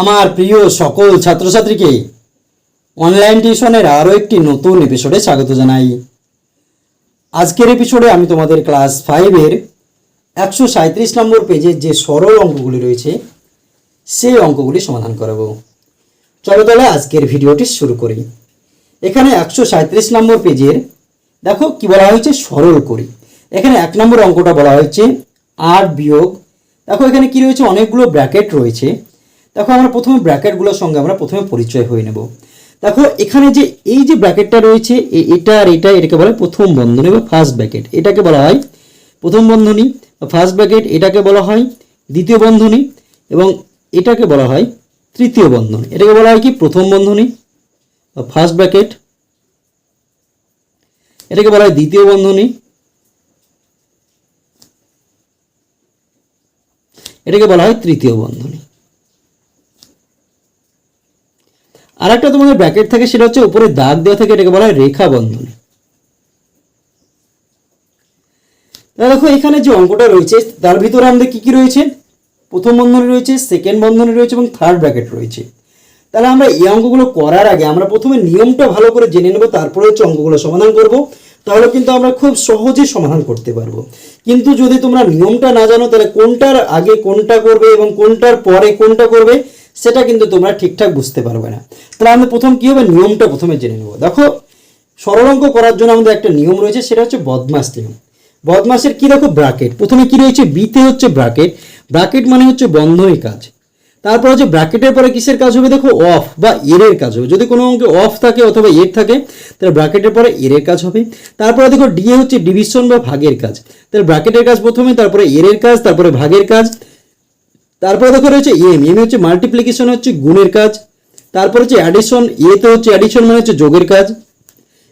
আমার প্রিয় সকল ছাত্রছাত্রীকে অনলাইন টিউশনের আরও একটি নতুন এপিসোডে স্বাগত জানাই। আজকের এপিসোডে আমি তোমাদের ক্লাস ফাইভের একশো সাঁত্রিশ নম্বর পেজের যে সরল অঙ্কগুলি রয়েছে, সেই অঙ্কগুলি সমাধান করাবো। চলো তাহলে আজকের ভিডিওটি শুরু করি। এখানে একশো সাঁত্রিশ নম্বর পেজের দেখো কি বলা হয়েছে? সরল করি। এখানে এক নম্বর অঙ্কটা বলা হয়েছে আট বিয়োগ, দেখো এখানে কি রয়েছে? অনেকগুলো ব্র্যাকেট রয়েছে। দেখো, আমরা প্রথমে ব্র্যাকেটগুলোর সঙ্গে আমরা প্রথমে পরিচয় হয়ে নেব। দেখো, এখানে যে, এই যে ব্র্যাকেটটা রয়েছে এটা আর এটা, এটাকে বলা হয় প্রথম বন্ধনী বা ফার্স্ট ব্র্যাকেট এটাকে বলা হয় প্রথম বন্ধনী বা ফার্স্ট ব্র্যাকেট এটাকে বলা হয় দ্বিতীয় বন্ধনী এবং এটাকে বলা হয় তৃতীয় বন্ধনী। এটাকে বলা হয় কি? প্রথম বন্ধনী বা ফার্স্ট ব্র্যাকেট এটাকে বলা হয় দ্বিতীয় বন্ধনী। এটাকে বলা হয় তৃতীয় বন্ধনী। আর একটা তোমাদের ব্র্যাকেট থাকে, সেটা হচ্ছে উপরে দাগ দেওয়া থাকে, এটাকে বলা হয় রেখা বন্ধন দেখো, এখানে যে অঙ্কটা রয়েছে, তার ভিতরে আমাদের কি কি রয়েছে? প্রথম বন্ধনী রয়েছে সেকেন্ড বন্ধনী রয়েছে, এবং থার্ড ব্র্যাকেট রয়েছে। তাহলে আমরা এই অঙ্কগুলো করার আগে আমরা প্রথমে নিয়মটা ভালো করে জেনে নেব, তারপরে হচ্ছে অঙ্কগুলো সমাধান করব। তাহলে কিন্তু আমরা খুব সহজে সমাধান করতে পারব। কিন্তু যদি তোমরা নিয়মটা না জানো, তাহলে কোনটার আগে কোনটা করবে এবং কোনটার পরে কোনটা করবে সেটা কিন্তু তোমরা ঠিকঠাক বুঝতে পারবে না। তাহলে আমাদের প্রথম কি হবে? নিয়মটা প্রথমে জেনে নেব। দেখো সরল অঙ্ক করার জন্য আমাদের একটা নিয়ম রয়েছে, সেটা হচ্ছে বদমাস নিয়ম। বদমাসের কি দেখো? ব্রাকেট প্রথমে কি রয়েছে? বিতে হচ্ছে ব্রাকেট ব্রাকেট মানে হচ্ছে বন্ধনী কাজ। তারপর হচ্ছে ব্র্যাকেটের পরে কিসের কাজ হবে? দেখো, অফ বা এরের কাজ হবে। যদি কোনো অঙ্কে অফ থাকে অথবা এর থাকে, তাহলে ব্র্যাকেটের পরে এরের কাজ হবে। তারপরে দেখো ডিএ হচ্ছে ডিভিশন বা ভাগের কাজ। তাহলে ব্র্যাকেটের কাজ প্রথমে, তারপরে এরের কাজ, তারপরে ভাগের কাজ। তারপরে দেখো রয়েছে এম এম হচ্ছে মাল্টিপ্লিকেশন হচ্ছে গুণের কাজ, তারপর হচ্ছে অ্যাডিশন এতে হচ্ছে অ্যাডিশন মানে হচ্ছে যোগের কাজ,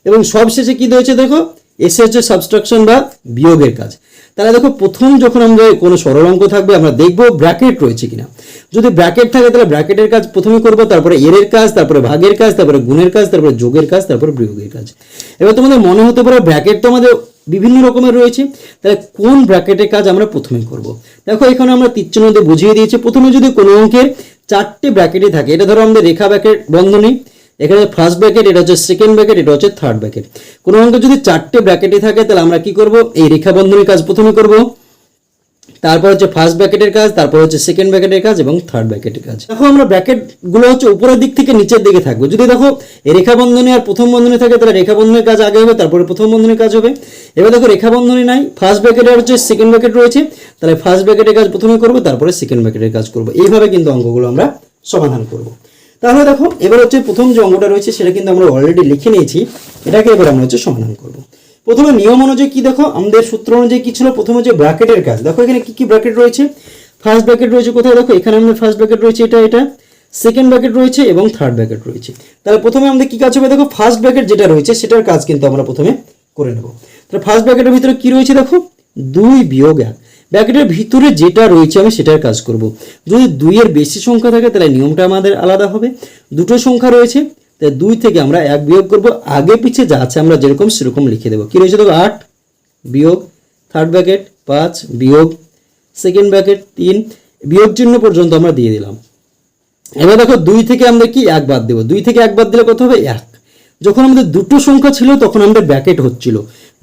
এবং সবশেষে কি রয়েছে দেখো এসে হচ্ছে সাবস্ট্রাকশন বা বিয়োগের কাজ। তাহলে দেখো প্রথম যখন আমরা কোনো সরল অঙ্ক থাকবে, আমরা দেখব ব্র্যাকেট রয়েছে কিনা। যদি ব্র্যাকেট থাকে, তাহলে ব্র্যাকেটের কাজ প্রথমে করব, তারপরে এরের কাজ, তারপরে ভাগের কাজ, তারপরে গুণের কাজ, তারপরে যোগের কাজ, তারপরে বিয়োগের কাজ। এবার তোমাদের মনে হতে পারে ব্র্যাকেট তো আমাদের বিভিন্ন রকমের রয়েছে, তাহলে কোন ব্র্যাকেটের কাজ আমরা প্রথমে করব? দেখো, এখানে আমরা তীরচিহ্ন দিয়ে বুঝিয়ে দিয়েছি। প্রথমে যদি কোনো অঙ্কের চারটে ব্র্যাকেটই থাকে, এটা ধরো আমাদের রেখা ব্র্যাকেট বন্ধনী, এখানে ফার্স্ট ব্র্যাকেট এটা হচ্ছে সেকেন্ড ব্র্যাকেট এটা হচ্ছে থার্ড ব্র্যাকেট কোনো অঙ্কে যদি চারটে ব্র্যাকেটই থাকে, তাহলে আমরা কি করব? এই রেখা বন্ধনীর কাজ প্রথমে করব। তারপর হচ্ছে ফার্স্ট ব্র্যাকেটের কাজ, তারপর হচ্ছে সেকেন্ড ব্র্যাকেটের কাজ এবং থার্ড ব্র্যাকেটের কাজ। দেখো আমরা ব্র্যাকেটগুলো হচ্ছে উপরের দিক থেকে নিচের দিকে থাকবে। যদি দেখো রেখা বন্ধনী আর প্রথম বন্ধনী থাকে, তাহলে রেখা বন্ধনীর কাজ আগে হবে, তারপরে প্রথম বন্ধনীর কাজ হবে। এবার দেখো রেখা বন্ধনী নাই ফার্স্ট ব্র্যাকেট আর হচ্ছে সেকেন্ড ব্র্যাকেট রয়েছে। তাহলে ফার্স্ট ব্র্যাকেটের কাজ প্রথমে করব, তারপরে সেকেন্ড ব্র্যাকেটের কাজ করব। এইভাবে কিন্তু অঙ্কগুলো আমরা সমাধান করব। তাহলে দেখো, এবার হচ্ছে প্রথম যে অঙ্কটা রয়েছে, সেটা কিন্তু আমরা অলরেডি লিখে নিয়েছি। এটাকে এবার আমরা হচ্ছে সমাধান করব। প্রথমে নিয়ম অনুযায়ী কি দেখো? আমাদের সূত্র অনুযায়ী কি ছিল? প্রথমে যে ব্র্যাকেটের কাজ। দেখো এখানে কি কি ব্র্যাকেট রয়েছে? ফার্স্ট ব্র্যাকেট রয়েছে কোথায়? দেখো এখানে আমাদের ফার্স্ট ব্র্যাকেট রয়েছে এটা এটা। সেকেন্ড ব্র্যাকেট রয়েছে এবং থার্ড ব্র্যাকেট রয়েছে। তাহলে প্রথমে আমাদের কি কাজ হবে? দেখো ফার্স্ট ব্র্যাকেট যেটা রয়েছে, সেটার কাজ কিন্তু আমরা প্রথমে করে নেব। তাহলে ফার্স্ট ব্র্যাকেটের ভিতরে কি রয়েছে দেখো? দুই বিয়োগ এক। ব্র্যাকেটের ভিতরে যেটা রয়েছে আমি সেটার কাজ করব। যদি দুইয়ের বেশি সংখ্যা থাকে, তাহলে নিয়মটা আমাদের আলাদা হবে। দুটো সংখ্যা রয়েছে। তাই দুই থেকে আমরা এক বিয়োগ করব। আগে পিছিয়ে যা আছে আমরা যেরকম সেরকম লিখে দেবো। কী রয়েছে দেখো? আট বিয়োগ থার্ড ব্যাকেট পাঁচ বিয়োগ সেকেন্ড ব্যাকেট তিন বিয়োগ চিহ্ন পর্যন্ত আমরা দিয়ে দিলাম। এবার দেখো দুই থেকে আমরা কি এক বাদ দেবো? দুই থেকে এক বাদ দিলে কত হবে? এক। যখন আমাদের দুটো সংখ্যা ছিল তখন আমাদের ব্যাকেট হচ্ছিল।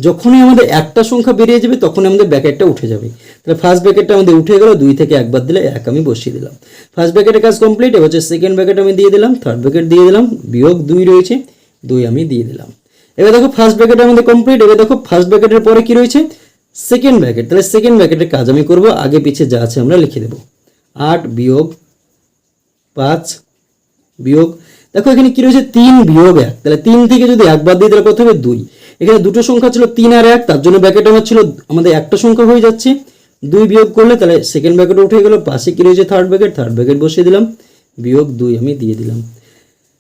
যখনই আমাদের একটা সংখ্যা বেরিয়ে যাবে, তখনই আমাদের ব্র্যাকেটটা উঠে যাবে। তাহলে ফার্স্ট ব্যাকেটটা আমাদের উঠে গেল, দুই থেকে এক বাদ দিলে এক আমি বসিয়ে দিলাম। ফার্স্ট ব্যাকেটের কাজ কমপ্লিট এবার হচ্ছে সেকেন্ড ব্যাকেট আমি দিয়ে দিলাম থার্ড ব্যাকেট দিয়ে দিলাম, বিয়োগ দুই রয়েছে, দুই আমি দিয়ে দিলাম। এবার দেখো ফার্স্ট ব্র্যাকেট আমাদের কমপ্লিট এবার দেখো ফার্স্ট ব্যাকেটের পরে কি রয়েছে? সেকেন্ড ব্যাকেট, তাহলে সেকেন্ড ব্যাকেটের কাজ আমি করব, আগে পিছে যা আছে আমরা লিখে দেবো। আট বিয়োগ পাঁচ বিয়োগ, দেখো এখানে কি রয়েছে? তিন বিয়োগ এক, তাহলে তিন থেকে যদি এক বাদ দিই তাহলে কত হবে? দুই। এখানে দুটো সংখ্যা ছিল তিন আর এক, তার জন্য ব্র্যাকেট আমার ছিল আমাদের একটা সংখ্যা হয়ে যাচ্ছে। দুই বিয়োগ করলে তাহলে সেকেন্ড ব্র্যাকেট উঠে গেল, পাশে কি রয়েছে থার্ড ব্র্যাকেট থার্ড ব্র্যাকেট বসিয়ে দিলাম, বিয়োগ দুই আমি দিয়ে দিলাম।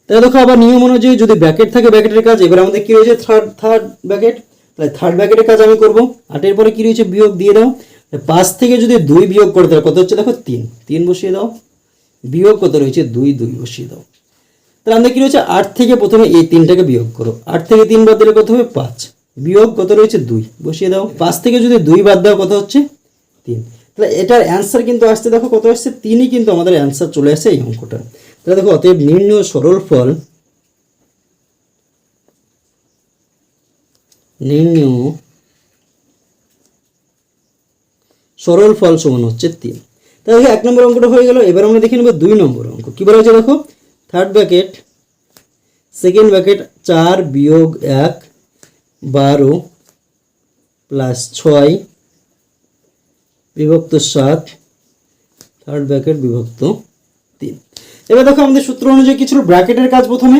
তাহলে দেখো আবার নিয়ম অনুযায়ী যদি ব্র্যাকেট থাকে ব্র্যাকেটের কাজ, এবার আমাদের কি রয়েছে থার্ড থার্ড ব্র্যাকেট তাহলে থার্ড ব্র্যাকেটের কাজ আমি করব। আটের পরে কি রয়েছে? বিয়োগ দিয়ে দাও। পাঁচ থেকে যদি দুই বিয়োগ করে, তাহলে কত হচ্ছে? দেখো তিন তিন বসিয়ে দাও। বিয়োগ কত রয়েছে? দুই দুই বসিয়ে দাও। তাহলে আমাদের কি রয়েছে? আট থেকে প্রথমে এই তিনটাকে বিয়োগ করো। আট থেকে তিন বাদ দিলে কত হবে? পাঁচ। বিয়োগ কত রয়েছে? দুই। বসিয়ে দাও। পাঁচ থেকে যদি দুই বাদ দাও, কত হচ্ছে? তিন। তাহলে এটার অ্যান্সার কিন্তু আসছে। দেখো কত আসছে? তিনই কিন্তু আমাদের অ্যান্সার চলে আসছে এই অঙ্কটা। তাহলে দেখো, অতএব নির্ণয় সরল ফল নির্ণয় সরল ফল সমান হচ্ছে তিন। তাহলে এক নম্বর অঙ্কটা হয়ে গেল। এবার আমরা দেখে নেব দুই নম্বর অঙ্ক। কী বলা হচ্ছে দেখো? থার্ড ব্যাকেট সেকেন্ড ব্যাকেট চার বিয়োগ এক, বারো প্লাস ছয়, বিভক্ত সাত। থার্ড ব্র্যাকেট বিভক্ত তিন। এবার দেখো আমাদের সূত্র অনুযায়ী কি ছিল? ব্র্যাকেটের কাজ প্রথমে।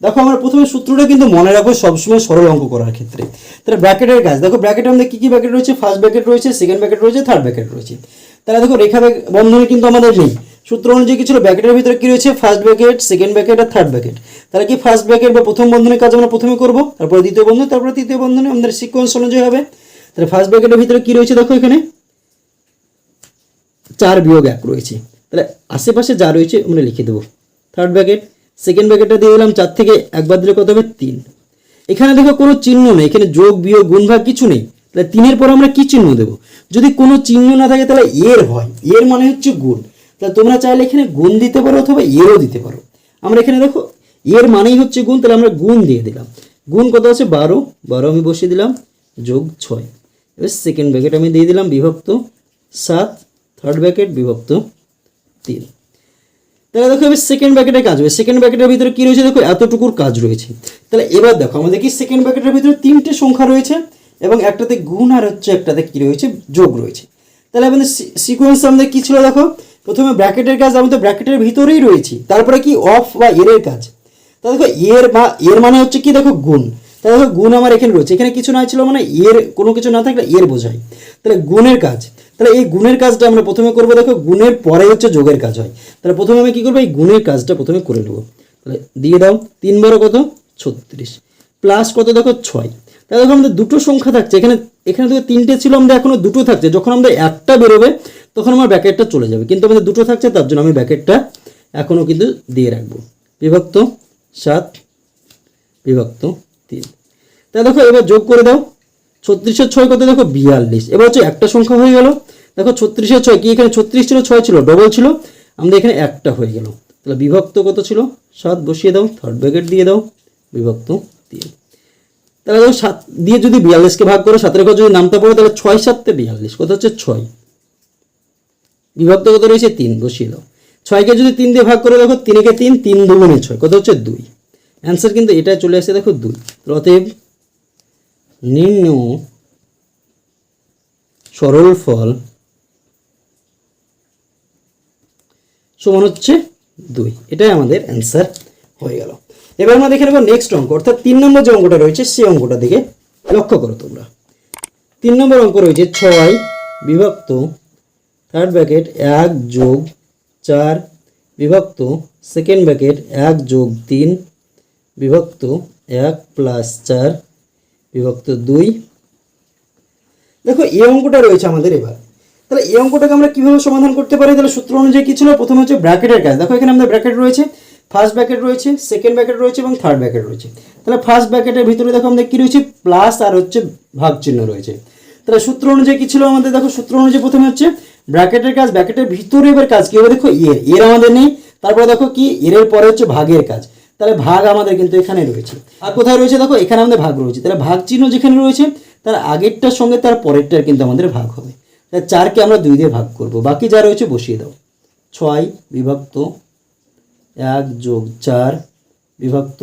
দেখো আমরা প্রথমে সূত্রটা কিন্তু মনে রাখব সবসময় সরল অঙ্ক করার ক্ষেত্রে। তাহলে ব্র্যাকেটের কাজ। দেখো ব্র্যাকেটে আমাদের কী কী ব্র্যাকেট রয়েছে? ফার্স্ট ব্র্যাকেট রয়েছে সেকেন্ড ব্র্যাকেট রয়েছে থার্ড ব্র্যাকেট রয়েছে। তাহলে দেখো রেখা বন্ধনী কিন্তু আমাদের নেই। সূত্র অনুযায়ী কি ছিল? ব্র্যাকেটের ভিতরে কি রয়েছে? ফার্স্ট ব্যাকেট সেকেন্ড ব্যাকেট আর থার্ড ব্যাকেট তাহলে কি ফার্স্ট ব্যাকেট বা প্রথম বন্ধনের কাজ আমরা প্রথমে করব? তারপরে দ্বিতীয় বন্ধন, তারপরে তৃতীয় বন্ধনে, আমাদের সিকোয়েন্স অনুযায়ী হবে। তাহলে ফার্স্ট ব্যাকেটের ভিতরে কি রয়েছে দেখো এখানে? চার বিয়োগ এক রয়েছে। তাহলে আশেপাশে যা রয়েছে আমরা লিখে দেবো। থার্ড ব্যাকেট সেকেন্ড ব্যাকেটটা দিয়ে দিলাম, চার থেকে একবার দিলে কত হবে? তিন। এখানে দেখো কোনো চিহ্ন নেই, এখানে যোগ, বিয়োগ, গুণ, ভাগ কিছু নেই। তাহলে তিনের পর আমরা কি চিহ্ন দেবো? যদি কোনো চিহ্ন না থাকে তাহলে এর হয়। এর মানে হচ্ছে গুণ। তাহলে তোমরা চাইলে এখানে গুণ দিতে পারো অথবা এরও দিতে পারো। আমরা এখানে দেখো এর মানেই হচ্ছে গুণ, তাহলে আমরা গুণ দিয়ে দিলাম। গুণ কত আছে? বারো। বারো আমি বসিয়ে দিলাম, যোগ ছয়। এবার সেকেন্ড ব্যাকেট আমি দিয়ে দিলাম, বিভক্ত সাত। থার্ড ব্র্যাকেট বিভক্ত তিন। তাহলে দেখো, এবার সেকেন্ড ব্র্যাকেটের কাজ হবে। সেকেন্ড ব্র্যাকেটের ভিতরে কি রয়েছে? দেখো, এতটুকুর কাজ রয়েছে। তাহলে এবার দেখো, আমাদের কি সেকেন্ড ব্র্যাকেটের ভিতরে তিনটে সংখ্যা রয়েছে এবং একটাতে গুণ আর হচ্ছে একটাতে কি রয়েছে? যোগ রয়েছে। তাহলে আমাদের সিকোয়েন্স আমাদের কি ছিল দেখো? প্রথমে ব্র্যাকেটের কাজ, আমি তো ব্র্যাকেটের ভিতরেই রয়েছি। তারপরে কি অফ বা এর কাজ? তা দেখো এর বা এর মানে হচ্ছে কি? দেখো, গুণ। তা দেখো, গুণ আমার এখানে রয়েছে। এখানে কিছু না ছিল মানে এর কোনো কিছু না থাকলে এর বোঝায়। তাহলে গুণের কাজ। তাহলে এই গুণের কাজটা আমরা প্রথমে করব, দেখো, গুণের পরে হচ্ছে যোগের কাজ হয়। তাহলে প্রথমে আমি কি করব? এই গুণের কাজটা প্রথমে করে নেব। তাহলে দিয়ে দাও, তিন বারো কত? ছত্রিশ। প্লাস কত? দেখো, ছয়। তাহলে দেখো, আমাদের দুটো সংখ্যা থাকছে। এখানে এখানে দেখো তিনটে ছিল, আমাদের এখনও দুটো থাকছে। যখন আমাদের একটা বেরোবে তখন আমার ব্যাকেটটা চলে যাবে। কিন্তু আমাদের দুটো থাকছে, তার জন্য আমি ব্যাকেটটা এখনও কিন্তু দিয়ে রাখব। বিভক্ত সাত, বিভক্ত তিন। তাহলে দেখো, এবার যোগ করে দাও। ছত্রিশের ছয় কত? দেখো, বিয়াল্লিশ। এবার হচ্ছে একটা সংখ্যা হয়ে গেল। দেখো, ছত্রিশের ছয় কি? এখানে ছত্রিশ ছিল, ছয় ছিল ডবল ছিল। আমাদের এখানে একটা হয়ে গেল। তাহলে বিভক্ত কত ছিল? সাত বসিয়ে দাও থার্ড ব্র্যাকেট দিয়ে দাও, বিভক্ত তিন। তাহলে দেখো সাত দিয়ে যদি বিয়াল্লিশকে ভাগ করো, সাতের ঘর যদি নামতে পড়ে তাহলে ছয় সাততে বিয়াল্লিশ। কত হচ্ছে ছয়। বিভক্ত কত রয়েছে তিন, বসিয়ে দাও। ছয়কে যদি তিন দিয়ে ভাগ করে, দেখো তিনেকে তিন তিন দুগুণে ছয়। কত হচ্ছে দুই। অ্যান্সার কিন্তু এটা চলে আসছে দেখো দুই। অতএব নিম্ন সরল ফল সমান হচ্ছে দুই। এটাই আমাদের অ্যান্সার হয়ে গেল। এবার আমরা দেখে নেব নেক্সট অঙ্ক। অর্থাৎ তিন নম্বর যে অঙ্কটা রয়েছে, সেই অঙ্কটা দিকে লক্ষ্য করো তোমরা। তিন নম্বর অঙ্ক রয়েছে ছয় বিভক্ত থার্ড ব্র্যাকেট এক যোগ চার বিভক্ত সেকেন্ড ব্র্যাকেট এক যোগ তিন বিভক্ত, এক প্লাস চার বিভক্ত দুই। দেখো, এই অঙ্কটা রয়েছে আমাদের এবার। তাহলে এই অঙ্কটাকে আমরা কীভাবে সমাধান করতে পারি? তাহলে সূত্র অনুযায়ী কি ছিল? প্রথমে হচ্ছে ব্র্যাকেটের কাজ। দেখো, এখানে আমাদের ব্র্যাকেট রয়েছে। ফার্স্ট ব্র্যাকেট রয়েছে সেকেন্ড ব্র্যাকেট রয়েছে এবং থার্ড ব্র্যাকেট রয়েছে। তাহলে ফার্স্ট ব্র্যাকেটের ভিতরে দেখো, আমাদের কি রয়েছে? প্লাস আর হচ্ছে ভাগ চিহ্ন রয়েছে। তাহলে সূত্র অনুযায়ী কী ছিল আমাদের? দেখো, সূত্র অনুযায়ী প্রথমে হচ্ছে ব্র্যাকেটের কাজ, ব্র্যাকেটের ভিতরে এবার কাজ কি হবে? দেখো এর এর আমাদের নেই। তারপরে দেখো কি, এর পরে হচ্ছে ভাগের কাজ। তাহলে ভাগ আমাদের কিন্তু এখানে রয়েছে। আর কোথায় রয়েছে? দেখো, এখানে আমাদের ভাগ রয়েছে। তাহলে ভাগ চিহ্ন যেখানে রয়েছে, তার আগেরটার সঙ্গে তার পরেরটার কিন্তু আমাদের ভাগ হবে। তাহলে চারকে আমরা দুই দিয়ে ভাগ করব। বাকি যা রয়েছে বসিয়ে দাও। ছয় বিভক্ত এক যোগ চার বিভক্ত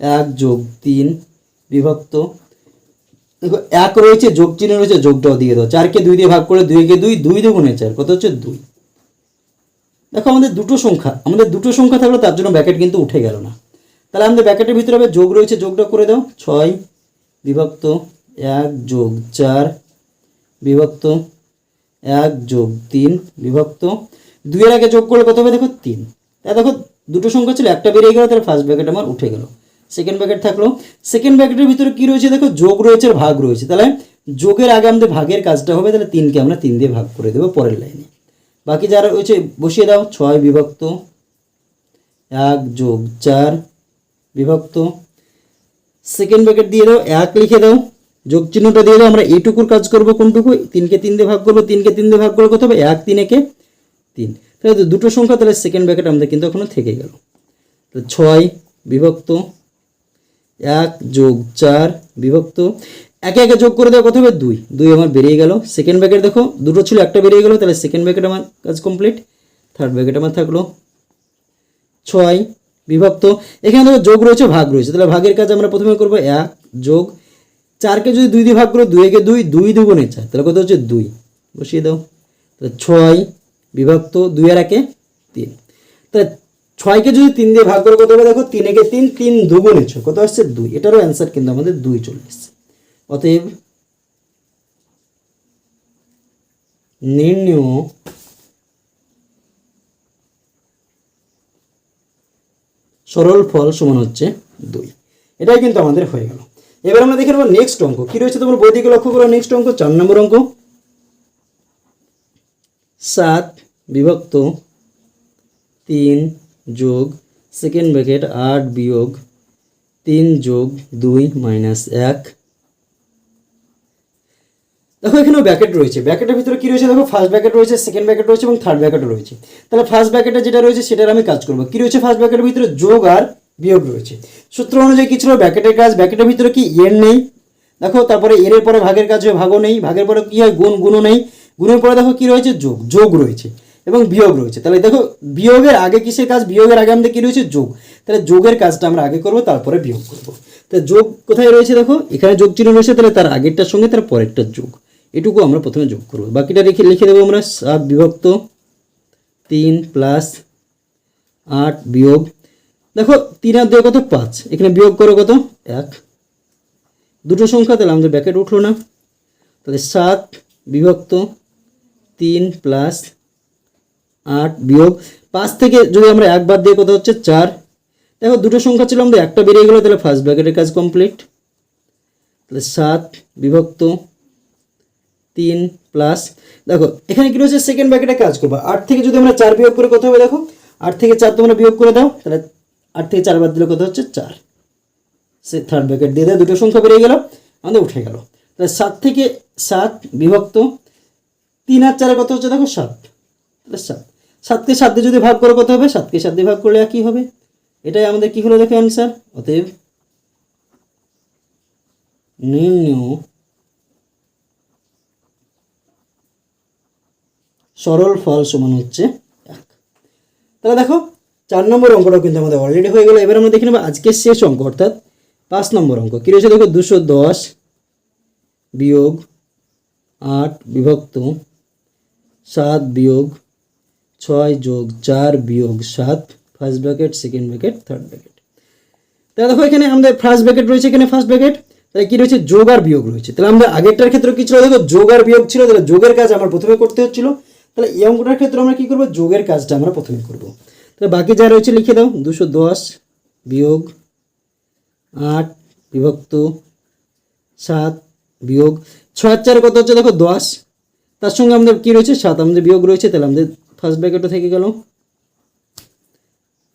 এক যোগ তিন বিভক্ত দেখো, এক রয়েছে যোগ চিহ্ন রয়েছে যোগটাও দিয়ে দাও। চারকে দুই দিয়ে ভাগ করে দুইকে দুই দুই দুগুণে চার, কত হচ্ছে দুই? দেখো, আমাদের দুটো সংখ্যা, আমাদের দুটো সংখ্যা থাকল তার জন্য ব্যাকেট কিন্তু উঠে গেল না। তাহলে আমাদের ব্যাকেটের ভিতরে হবে যোগ রয়েছে, যোগটা করে দাও, ছয় বিভক্ত এক যোগ চার বিভক্ত এক যোগ তিন বিভক্ত দুইয়ের আগে যোগ করলে কত হবে? দেখো, তিন। তাই দেখো, দুটো সংখ্যা ছিল, একটা বেরিয়ে গেল, তাহলে ফার্স্ট ব্র্যাকেট আমার উঠে গেল। সেকেন্ড ব্র্যাকেট থাকল। সেকেন্ড ব্র্যাকেটের ভিতরে কি রয়েছে? দেখো, যোগ রয়েছে ভাগ রয়েছে। তাহলে যোগের আগে আমাদের ভাগের কাজটা হবে, তাহলে তিনকে আমরা তিন দিয়ে ভাগ করে দেবো পরের লাইনে। বাকি যারা রয়েছে, বসিয়ে দাও। ছয় বিভক্ত, এক যোগ চার বিভক্ত। সেকেন্ড ব্র্যাকেট দিয়ে দাও, এক লিখে দাও। যোগ চিহ্নটা দিয়ে দেবো আমরা এইটুকুর কাজ করব কোনটুকু? তিনকে তিন দিয়ে ভাগ করব, তিনকে তিন দিয়ে ভাগ করব কত হবে? এক তিন একে তিন। তাহলে দুটো সংখ্যা, তাহলে সেকেন্ড ব্র্যাকেট আমাদের কিন্তু এখনও থেকে গেল। ছয় বিভক্ত এক যোগ চার বিভক্ত। একে একে যোগ করে দেওয়া কত হবে? দুই। দুই আমার বেরিয়ে গেল। সেকেন্ড ব্যাকেট দেখো, দুটো ছিল, একটা বেরিয়ে গেল, তাহলে সেকেন্ড ব্র্যাকেট আমার কাজ কমপ্লিট থার্ড ব্র্যাকেট আমার থাকল। ছয় বিভক্ত। এখানে দেখো যোগ রয়েছে, ভাগ রয়েছে। তাহলে ভাগের কাজ আমরা প্রথমে করব এক যোগ। চারকে যদি দুই দিয়ে ভাগ করো, দুই একে দুই দুই দুগুণে চার তাহলে কত হচ্ছে? দুই। বসিয়ে দাও। তাহলে ছয় বিভক্ত, দুই আর একে তিন। তাহলে ছয়কে যদি তিন দিয়ে ভাগ করে, কত হবে? দেখো তিন একে তিন তিন দুগুণে ছয়, কত আসছে দুই? এটারও অ্যান্সার কিন্তু আমাদের দুই চলে এসছে। অতএব, নির্ণয় সরল ফল সমান হচ্ছে দুই। এটাই কিন্তু আমাদের হয়ে গেল। এবার আমরা দেখে নেব নেক্সট অঙ্ক। কি রয়েছে তোমার বই দিকে লক্ষ্য করো নেক্সট অঙ্ক, চার নম্বর অঙ্ক। সাত, বিভক্ত, তিন যোগ সেকেন্ড ব্র্যাকেট আট বিয়োগ তিন যোগ দুই মাইনাস এক। দেখো, এখানেও ব্যাকেট রয়েছে। ব্যাকেটের ভিতরে কি রয়েছে? দেখো ফার্স্ট ব্যাকেট রয়েছে সেকেন্ড ব্যাকেট রয়েছে এবং থার্ড ব্যাকেটও রয়েছে। তাহলে ফার্স্ট ব্যাকেটে যেটা রয়েছে, সেটার আমি কাজ করব। কি রয়েছে ফার্স্ট ব্যাকেটের ভিতরে? যোগ আর বিয়োগ রয়েছে। সূত্র অনুযায়ী কি ছিল? ব্যাকেটের কাজ ব্যাকেটের ভিতরে কি? এর নেই। দেখো, তারপরে এর পরে ভাগের কাজ হয়, ভাগও নেই। ভাগের পরে কি হয়? গুণ, গুণও নেই। গুণের পরে দেখো কি রয়েছে? যোগ যোগ রয়েছে। এবং বিয়োগ রয়েছে। তাহলে দেখো, বিয়োগের আগে কিসের কাজ? বিয়োগের আগে আমাদের কি রয়েছে? যোগ। তাহলে যোগের কাজটা আমরা আগে করব, তারপরে বিয়োগ করব। তাহলে যোগ কোথায় রয়েছে দেখো? এখানে যোগ চিহ্ন রয়েছে, তাহলে তার আগেরটার সঙ্গে তার পরেরটার যোগ। এটুকু আমরা প্রথমে যোগ করব। বাকিটা রেখে লিখে দেবো আমরা, সাত বিভক্ত, তিন প্লাস আট বিয়োগ। দেখো, তিন আর দুই কত? পাঁচ। এখানে বিয়োগ করো কত? এক। দুটো সংখ্যা, তাহলে আমাদের ব্যাকেট উঠল না। তাহলে সাত বিভক্ত, তিন প্লাস আট বিয়োগ পাঁচ থেকে যদি আমরা এক বাদ দিয়ে কত হচ্ছে চার, দেখো দুটো সংখ্যা ছিল আমাদের, একটা বেরিয়ে গেলো, তাহলে ফার্স্ট ব্র্যাকেটের কাজ কমপ্লিট তাহলে সাত বিভক্ত তিন প্লাস দেখো, এখানে কি রয়েছে? সেকেন্ড ব্র্যাকেটে কাজ করব। আট থেকে যদি আমরা চার বিয়োগ করে কত হবে, দেখো, আট থেকে চার তোমরা বিয়োগ করে দাও, তাহলে আট থেকে চার বাদ দিলে কত হচ্ছে চার। সে থার্ড ব্র্যাকেট দিয়ে দেয় দুটো সংখ্যা বেরিয়ে গেল, আমাদের উঠে গেল। তাহলে সাত থেকে সাত বিভক্ত তিন আর চারে কত হচ্ছে, দেখো সাত। তাহলে সাত। সাতকে সাত দিয়ে যদি ভাগ করে কত হবে? সাতকে সাত দিয়ে ভাগ করলে একই হবে? এটাই আমাদের কি হলো দেখো অ্যান্সার অতএব নির্ণয় সরল ফল সমান হচ্ছে এক। তাহলে দেখো, চার নম্বর অঙ্কটাও কিন্তু আমাদের অলরেডি হয়ে গেল। এবার আমরা দেখে নেব আজকের শেষ অঙ্ক, অর্থাৎ পাঁচ নম্বর অঙ্ক। কী রয়েছে দেখো? দুশো দশ বিয়োগ আট বিভক্ত সাত বিয়োগ ছয় যোগ চার বিয়োগ সাত first bracket second bracket third bracket তাহলে দেখো এখানে আমাদের ফার্স্ট ব্র্যাকেট রয়েছে, এখানে ফার্স্ট ব্র্যাকেট তাহলে কি রয়েছে? যোগ আর বিয়োগ রয়েছে। তাহলে আমরা আগেরটার ক্ষেত্রে কি ছিল? দেখো, যোগ আর বিয়োগ ছিল, তাহলে যোগের কাজ আমার প্রথমে করতে হচ্ছিল। তাহলে এই অঙ্কটার ক্ষেত্রে আমরা কি করব? যোগের কাজটা আমরা প্রথমে করব। তাহলে বাকি যা রয়েছে লিখে দাও। দুশো দশ বিয়োগ আট বিভক্ত সাত বিয়োগ। ছয় চারে কত হচ্ছে? দেখো, দশ। তার সঙ্গে আমাদের কি রয়েছে? সাত। আমাদের বিয়োগ রয়েছে, তাহলে আমাদের ফার্স্ট ব্র্যাকেটও থেকে গেল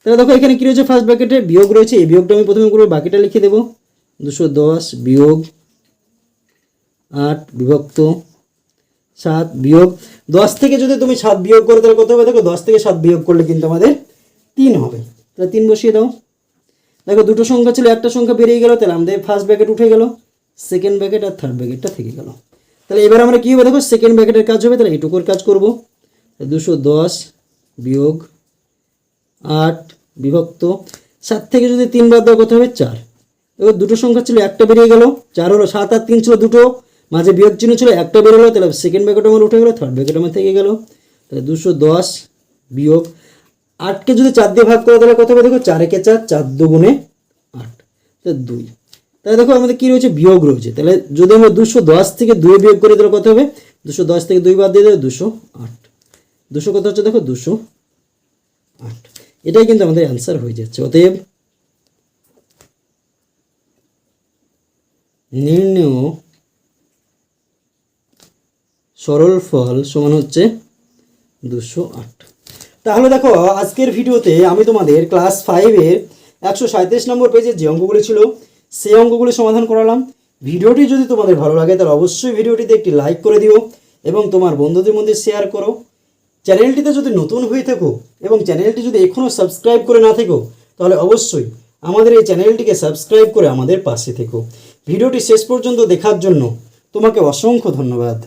তাহলে দেখো এখানে কী রয়েছে ফার্স্ট ব্র্যাকেটে বিয়োগ রয়েছে, এই বিয়োগটা আমি প্রথমে করব, বাকিটা লিখে দেবো। দুশো দশ বিয়োগ আট বিভক্ত সাত বিয়োগ। দশ থেকে যদি তুমি সাত বিয়োগ করো, তাহলে কত হবে? দেখো দশ থেকে সাত বিয়োগ করলে কিন্তু আমাদের তিন হবে। তাহলে তিন বসিয়ে দাও। দেখো দুটো সংখ্যা ছিল, একটা সংখ্যা বেরিয়ে গেল, তাহলে আমাদের ফার্স্ট ব্র্যাকেট উঠে গেল। সেকেন্ড ব্র্যাকেট আর থার্ড ব্র্যাকেটটা থেকে গেল। তাহলে এবার আমরা কী হবে? দেখো সেকেন্ড ব্র্যাকেটের কাজ হবে, তাহলে এটুকুর কাজ করব। দুশো দশ বিয়োগ আট বিভক্ত। সাত থেকে যদি তিন বাদ দেওয়া কত হবে? চার। এবার দুটো সংখ্যা ছিল, একটা বেরিয়ে গেল, চার হলো সাত আর তিন ছিল দুটো। মাঝে বিয়োগ চিহ্ন ছিল, একটা বেরোলো তাহলে সেকেন্ড ব্র্যাকেট আমার উঠে গেলো থার্ড ব্র্যাকেট আমার থেকে গেল। তাহলে দুশো দশ বিয়োগ আটকে যদি চার দিয়ে ভাগ করে, তাহলে কত হবে? দেখো, চার একে চার চার দুগুণে আট। তাহলে দুই। তাহলে দেখো, আমাদের কী রয়েছে? বিয়োগ রয়েছে। তাহলে যদি আমরা দুশো দশ থেকে দুই বিয়োগ করে, তাহলে কত হবে? দুশো দশ থেকে দুই বাদ দিয়ে দেবে, দুশো আট। দুশো কত হচ্ছে? দেখো দুশো আট। এটাই কিন্তু আমাদের অ্যান্সার হয়ে যাচ্ছে। অতএব নির্ণয় সরল ফল সমান হচ্ছে দুশো আট। তাহলে দেখো, আজকের ভিডিওতে আমি তোমাদের ক্লাস ফাইভের একশো সাঁত্রিশ নম্বর পেজে যে অঙ্কগুলি ছিল, সেই অঙ্কগুলি সমাধান করালাম। ভিডিওটি যদি তোমাদের ভালো লাগে, তাহলে অবশ্যই ভিডিওটিতে একটি লাইক করে দিও এবং তোমার বন্ধুদের মধ্যে শেয়ার করো। চ্যানেলটিতে যদি নতুন হয়ে থাকো এবং চ্যানেলটি যদি এখনও সাবস্ক্রাইব করে না থেকো, তাহলে অবশ্যই আমাদের এই চ্যানেলটিকে সাবস্ক্রাইব করে আমাদের পাশে থেকো। ভিডিওটি শেষ পর্যন্ত দেখার জন্য তোমাকে অসংখ্য ধন্যবাদ।